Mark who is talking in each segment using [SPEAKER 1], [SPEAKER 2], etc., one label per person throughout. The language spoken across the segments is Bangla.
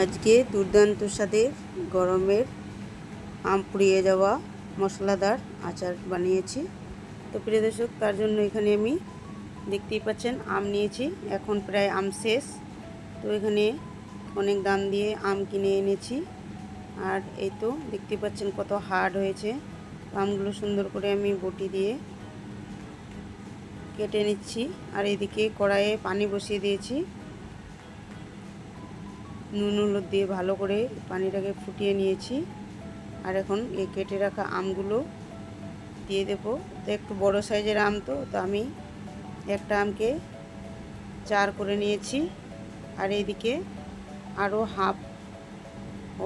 [SPEAKER 1] আজকে দুর্দান্ত স্বাদের গরমের আম পুড়িয়ে যাওয়া মশলাদার আচার বানিয়েছি। তো প্রিয় দর্শক, তার জন্য এখানে আমি দেখতেই পাচ্ছেন আম নিয়েছি। এখন প্রায় আম শেষ। তো এখানে অনেক দাম দিয়ে আম কিনে এনেছি। আর এই তো দেখতে পাচ্ছেন কত হার্ড হয়েছে। আমগুলো সুন্দর করে আমি বটি দিয়ে কেটে নিচ্ছি। আর এদিকে কড়াইয়ে পানি বসিয়ে দিয়েছি। নুন, হলুদ দিয়ে ভালো করে পানিটাকে ফুটিয়ে নিয়েছি। আর এখন এই কেটে রাখা আমগুলো দিয়ে দেবো। তো একটু বড় সাইজের আম তো তো আমি একটা আমকে চার করে নিয়েছি। আর এইদিকে আরও হাফ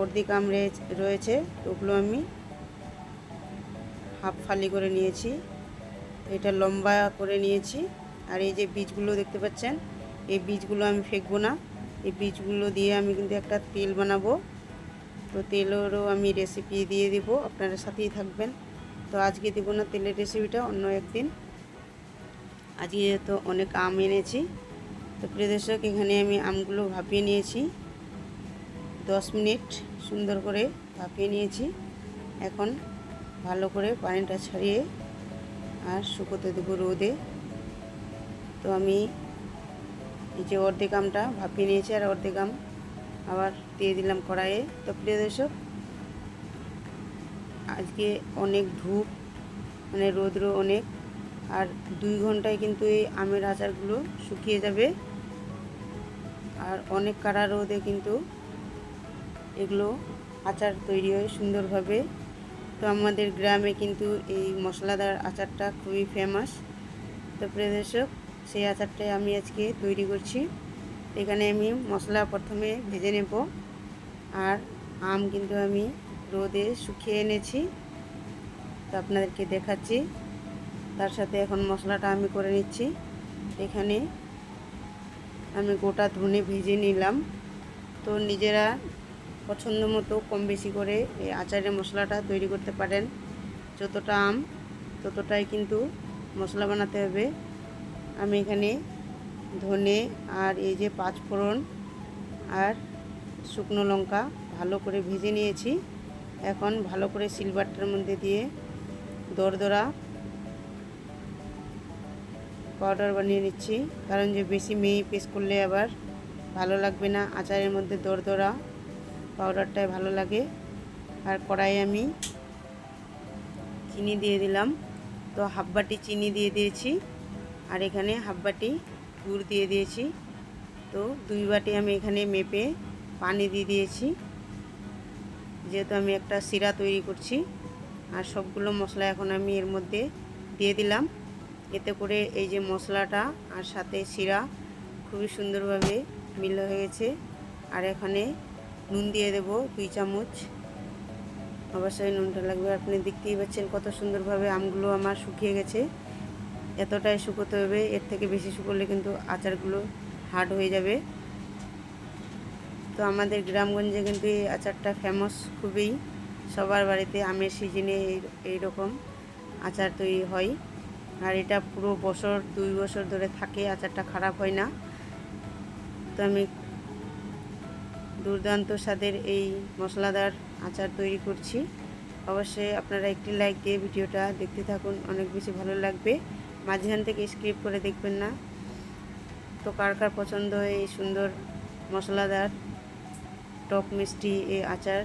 [SPEAKER 1] অর্ধেক আম রয়েছে ওগুলো আমি হাফ ফালি করে নিয়েছি। এটা লম্বা করে নিয়েছি। আর এই যে বীজগুলো দেখতে পাচ্ছেন, এই বীজগুলো আমি ফেঁকবো না। এই বীজগুলো দিয়ে আমি কিন্তু একটা তেল বানাবো। তো তেলেরও আমি রেসিপি দিয়ে দিব, আপনারা সাথেই থাকবেন। তো আজকে দেবো না তেলের রেসিপিটা অন্য একদিন। আজকে তো অনেক আম এনেছি, তো প্রিয় দর্শক, এখানে আমি আমগুলো ভাপিয়ে নিয়েছি। দশ মিনিট সুন্দর করে ভাপিয়ে নিয়েছি। এখন ভালো করে পানিটা ছাড়িয়ে আর শুকোতে দেবো রোদে। তো আমি এই যে অর্ধেক আমটা ভাপিয়ে নিয়েছি আর অর্ধেক আম আবার দিয়ে দিলাম কড়াইয়ে। তো প্রিয় দর্শক, আজকে অনেক ধূপ মানে রোদ্র অনেক, আর দুই ঘন্টায় কিন্তু এই আমের আচারগুলো শুকিয়ে যাবে। আর অনেক কাড়া রোদে কিন্তু এগুলো আচার তৈরি হয় সুন্দরভাবে। তো আমাদের গ্রামে কিন্তু এই মশলাদার আচারটা খুবই ফেমাস তো প্রিয় দর্শক সেই আচারটাই আমি আজকে তৈরি করছি। এখানে আমি মশলা প্রথমে ভেজে নেব। আর আম কিন্তু আমি রোদে শুকিয়ে এনেছি। তো আপনাদেরকে দেখাচ্ছি। তার সাথে এখন মশলাটা আমি করে নিচ্ছি। এখানে আমি গোটা ধনে ভেজে নিলাম। তো নিজেরা পছন্দ মতো কম বেশি করে এই আচারের মশলাটা তৈরি করতে পারেন। যতটা আম, ততটাই কিন্তু মশলা বানাতে হবে। আমি এখানে ধনে আর এই যে পাঁচ ফোড়ন আর শুকনো লঙ্কা ভালো করে ভেজে নিয়েছি। এখন ভালো করে সিলভারটার মধ্যে দিয়ে দরদরা পাউডার বানিয়ে নিচ্ছি। কারণ যে বেশি মেয়ে পেস্ট করলে আবার ভালো লাগবে না। আচারের মধ্যে দরদরা পাউডারটাই ভালো লাগে। আর কড়াই আমি চিনি দিয়ে দিলাম। তো হাফ বাটি চিনি দিয়ে দিয়েছি। আর এখানে হাফ বাটি গুড় দিয়ে দিয়েছি। তো দুই বাটি আমি এখানে মেপে পানি দিয়ে দিয়েছি। যেহেতু আমি একটা শিরা তৈরি করছি, আর সবগুলো মশলা এখন আমি এর মধ্যে দিয়ে দিলাম। এতে করে এই যে মশলাটা আর সাথে শিরা খুবই সুন্দরভাবে মিল হয়ে গেছে আর এখানে নুন দিয়ে দেব দুই চামচ। অবশ্যই নুনটা লাগবে। আপনি দেখতেই পাচ্ছেন কত সুন্দরভাবে আমগুলো আমার শুকিয়ে গেছে। এতটাই শুকোতে হবে, এর থেকে বেশি শুকোলে কিন্তু আচারগুলো হার্ড হয়ে যাবে। তো আমাদের গ্রামগঞ্জে কিন্তু এই আচারটা ফেমাস খুবই। সবার বাড়িতে আমের সিজনে এই রকম আচার তৈরি হয়। আর এটা পুরো বছর, দুই বছর ধরে থাকে, আচারটা খারাপ হয় না। তো আমি দুর্দান্ত স্বাদের এই মশলাদার আচার তৈরি করছি। অবশ্যই আপনারা একটি লাইক দিয়ে ভিডিওটা দেখতে থাকুন, অনেক বেশি ভালো লাগবে। মাঝখান থেকে স্ক্রিপ করে দেখবেন না। তো কার কার পছন্দ হয় এই সুন্দর মশলাদার টক মিষ্টি এই আচার,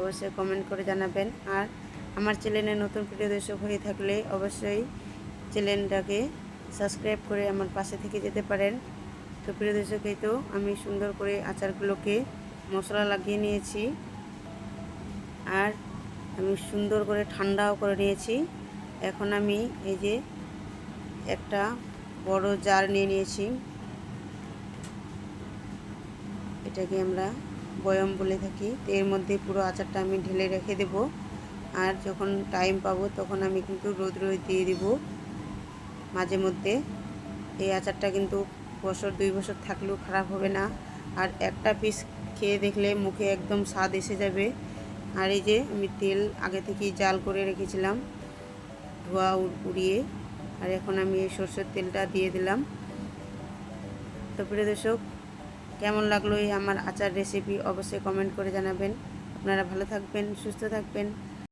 [SPEAKER 1] অবশ্যই কমেন্ট করে জানাবেন। আর আমার চ্যানেলে নতুন প্রিয় দর্শক হয়ে থাকলে অবশ্যই চ্যানেলটাকে সাবস্ক্রাইব করে আমার পাশে থেকে যেতে পারেন। তো প্রিয় দর্শক তো আমি সুন্দর করে আচারগুলোকে মশলা লাগিয়ে নিয়েছি। আর আমি সুন্দর করে ঠান্ডাও করে নিয়েছি। এখন আমি এই যে একটা বড় জার নিয়ে নিয়েছি। এটাকে আমরা বয়ম বলে থাকি। এর মধ্যে পুরো আচারটা আমি ঢেলে রেখে দেব। আর যখন টাইম পাবো তখন আমি কিন্তু রোদ রোদ দিয়ে দেব। মাঝে মধ্যে এই আচারটা কিন্তু বছর, দুই বছর থাকলেও খারাপ হবে না। আর একটা পিস খেয়ে দেখলে মুখে একদম স্বাদ এসে যাবে। আর এই যে আমি তেল আগে থেকেই জাল করে রেখেছিলাম। ধোয়া উড়িয়ে আর এখন আমি এই সর্ষের তেলটা দিয়ে দিলাম। তো প্রিয় দর্শক, কেমন লাগল এই আমার আচার রেসিপি অবশ্যই কমেন্ট করে জানাবেন। আপনারা ভালো থাকবেন, সুস্থ থাকবেন।